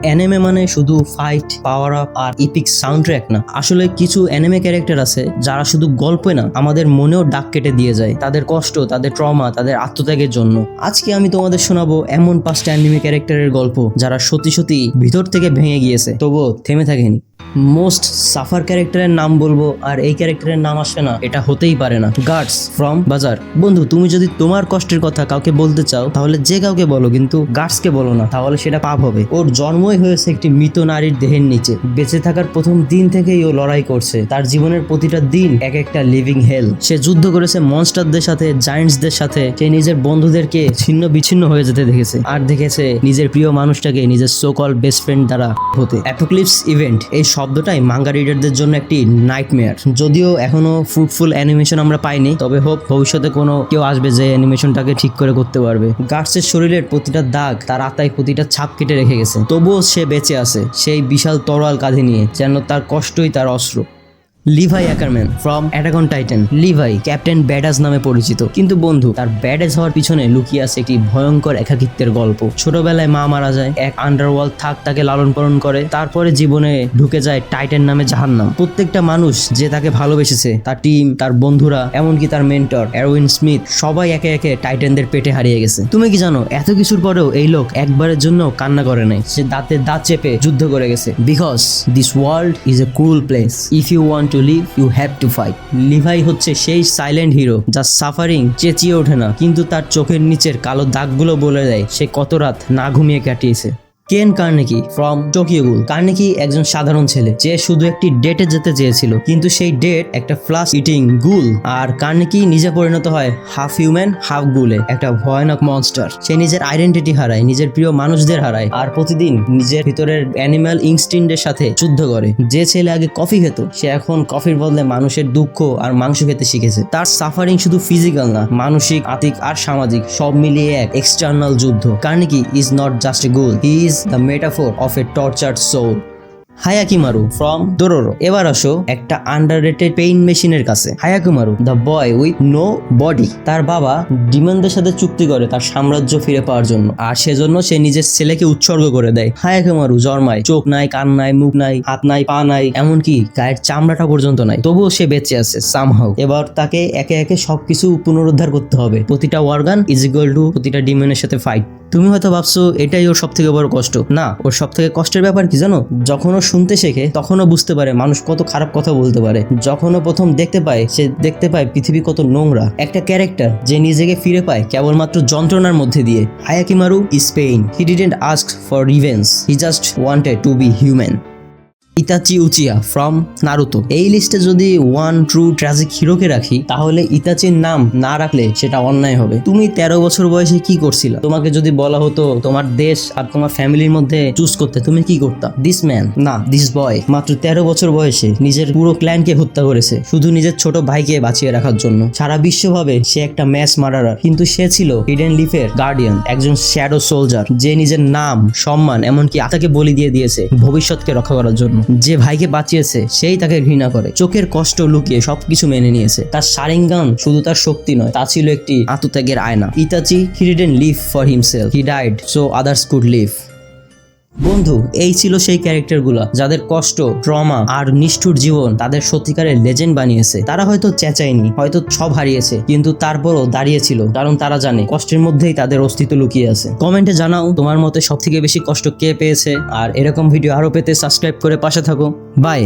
Anime মানে শুধু fight power up আর ইপিক সাউন্ড ট্র্যাক না। আসলে কিছু অ্যানেমে ক্যারেক্টার আছে যারা শুধু গল্পে না, আমাদের মনেও ডাক কেটে দিয়ে যায়। তাদের কষ্ট, তাদের ট্রমা তাদের আত্মত্যাগের জন্য। আজকে আমি তোমাদের শোনাবো এমন পাঁচটা অ্যানিমে ক্যারেক্টারের গল্প যারা সত্যি সত্যি ভিতর থেকে ভেঙে গিয়েছে, তবুও থেমে থাকেনি। মোস্ট সাফার ক্যারেক্টারের নাম বলব আর এই ক্যারেক্টারের নাম আসে না। এটা হতেই পারে না। গার্ডস ফ্রম বাজার বন্ধু, তুমি যদি তোমার কষ্টের কথা কাউকে বলতে চাও, তাহলে যে কাউকে বলো, কিন্তু গার্ডসকে বলো না। তাহলে সেটা পাপ হবে। ওর জন্মই হয়েছে একটি মৃত নারীর দেহের নিচে। বেঁচে থাকার প্রথম দিন থেকেই ও লড়াই করছে। তার জীবনের প্রতিটা দিন এক একটা লিভিং হেল সে যুদ্ধ করেছে মনস্টারদের সাথে জায়েন্টসদের সাথে। সে নিজের বন্ধুদেরকে ছিন্ন বিচ্ছিন্ন হয়ে যেতে দেখেছে। আর দেখেছে নিজের প্রিয় মানুষটাকে নিজের সোকল বেস্ট ফ্রেন্ড দ্বারা হতে। অ্যাপোক্লিপস ইভেন্ট এই শব্দটাই মাঙ্গা রিডারদের জন্য একটি নাইটমেয়ার যদিও এখনও ফ্রুটফুল অ্যানিমেশন আমরা পাইনি, তবে হোপ ভবিষ্যতে কোনো কেউ আসবে যে অ্যানিমেশনটাকে ঠিক করে করতে পারবে। গার্ডসের শরীরের প্রতিটা দাগ তার আতায় প্রতিটা ছাপ কেটে রেখে গেছে, তবুও সে বেঁচে আছে, সেই বিশাল তরোয়াল কাঁধে নিয়ে, যেন তার কষ্টই তার অস্ত্র Levi Ackerman from attack on titan Levi, captain badass নামে পরিচিত। কিন্তু বন্ধু, তার ব্যাডাস হওয়ার পিছনে লুকিয়ে আছে একটি ভয়ঙ্কর একাকিত্বের গল্প। ছোটবেলায় মা মারা যায়, এক আন্ডারওয়ার্ল্ড থাক তাকে লালন পালন করে। তারপরে জীবনে ঢুকে যায় টাইটান নামে জাহান্নাম। প্রত্যেকটা মানুষ যে তাকে ভালোবেসেছে, তার টিম তার বন্ধুরা, এমনকি তার মেন্টর অ্যারোইন স্মিথ সবাই একে একে টাইটানদের পেটে হারিয়ে গেছে। তুমি কি জানো, এত কিছুর পরেও এই লোক একবারের জন্য কান্না করে নাই। সে দাঁতে দাঁত চেপে যুদ্ধ করে গেছে। Because this world is a cool place if you want to live you have to fight Levi হচ্ছে সেই সাইলেন্ট হিরো যা সাফারিং চেঁচিয়ে ওঠে না, কিন্তু তার চোখের নিচের কালো দাগগুলো বলে দেয়, সে কত রাত না ঘুমিয়ে কাটিয়েছে। কেন কার্নেকি ফ্রম টোকিও গুল কার্নেকি একজন সাধারণ ছেলে। যে শুধু একটি ডেটে যেতে চেয়েছিল, কিন্তু সেই ডেট একটা ফ্লাস ইটিং গুল আর কার্নেকি নিজে পরিণত হয় হাফ হিউম্যান হাফ গুলে একটা ভয়ানক মনস্টার সে নিজের আইডেন্টিটি হারায়, নিজের প্রিয় মানুষদের হারায়। আর প্রতিদিন নিজের ভিতরের অ্যানিম্যাল ইনস্টিন্ডের সাথে যুদ্ধ করে। যে ছেলে আগে কফি খেত, সে এখন কফির বদলে মানুষের দুঃখ আর মাংস খেতে শিখেছে। তার সাফারিং শুধু ফিজিক্যাল না, মানসিক, আতিক আর সামাজিক, সব মিলিয়ে এক এক্সটার্নাল যুদ্ধ। কার্নিকি is not just a ghoul he is the metaphor of a tortured soul Hyakkimaru from Dororo এবার আসো একটা আন্ডার রেটেড পেইন মেশিনের কাছে। Hyakkimaru the boy with no body তার বাবা ডিমান্ডের সাথে চুক্তি করে তার সাম্রাজ্য ফিরে পাওয়ার জন্য। আর সেজন্য সে নিজের ছেলেকে উৎসর্গ করে দেয়। হায়াকিমারু জন্মায়। চোখ নাই, কান নাই, মুখ নাই, হাত নাই, পা নাই, এমনকি গায়ের চামড়াটা পর্যন্ত নাই। তবুও সে বেঁচে আছে সামহাউ এবার তাকে একে একে সবকিছু পুনরুদ্ধার করতে হবে। প্রতিটা অর্গান ইজ ইকুয়াল টু প্রতিটা ডিমেনের সাথে ফাইট তুমি হয়তো ভাবছ, এটাই ওর সব থেকে বড় কষ্ট। না, ওর সব থেকে কষ্টের ব্যাপার কি জানো? যখন ও শুনতে শেখে তখনও বুঝতে পারে, মানুষ কত খারাপ কথা বলতে পারে। যখন ও প্রথম দেখতে পায়, সে দেখতে পায় পৃথিবী কত নোংরা। একটা ক্যারেক্টার যে নিজেকে ফিরে পায় কেবলমাত্র যন্ত্রণার মধ্যে দিয়ে। Hyakkimaru Spain pain. He didn't ask for revenge he just wanted to be human. Itachi Uchiha from Naruto. এই লিস্টে যদি ওয়ান ট্রু ট্র্যাজিক হিরোকে রাখি, তাহলে ইতাচির নাম না রাখলে সেটা অন্যায় হবে। তুমি তেরো বছর বয়সে কি করছিলে? তোমাকে যদি বলা হতো তোমার দেশ আর তোমার ফ্যামিলির মধ্যে চুজ করতে, তুমি কি করতা? দিস ম্যান না দিস বয় মাত্র তেরো বছর বয়সে নিজের পুরো ক্ল্যানকে হত্যা করেছে। শুধু নিজের ছোট ভাইকে বাঁচিয়ে রাখার জন্য। সারা বিশ্বভাবে সে একটা ম্যাচ মার্ডারার কিন্তু সে ছিল হিডেন লিফের গার্ডিয়ান একজন শ্যাডো সোলজার যে নিজের নাম, সম্মান, এমনকি আতাকে বলি দিয়ে দিয়েছে ভবিষ্যৎকে রক্ষা করার জন্য। যে ভাইকে বাঁচিয়েছে, সেই তাকে ঘৃণা করে। চোখের কষ্ট লুকিয়ে সবকিছু মেনে নিয়েছে। তার সারিঙ্গান শুধু তার শক্তি নয়, তা ছিল একটি আত্মত্যাগের আয়না। Itachi he didn't live for himself he died so others could live বন্ধু, এই ছিল সেই ক্যারেক্টারগুলো যাদের কষ্ট, ট্রমা আর নিষ্ঠুর জীবন তাদের সত্যিকারের লেজেন্ড বানিয়েছে। তারা হয়তো চেঁচায়নি, হয়তো সব হারিয়েছে, কিন্তু তারপরও দাঁড়িয়েছিল, কারণ তারা জানে কষ্টের মধ্যেই তাদের অস্তিত্ব লুকিয়ে আছে। কমেন্টে জানাও তোমার মতে সব থেকে বেশি কষ্ট কে পেয়েছে, আর এরকম ভিডিও আরও পেতে সাবস্ক্রাইব করে পাশে থাকো। বাই।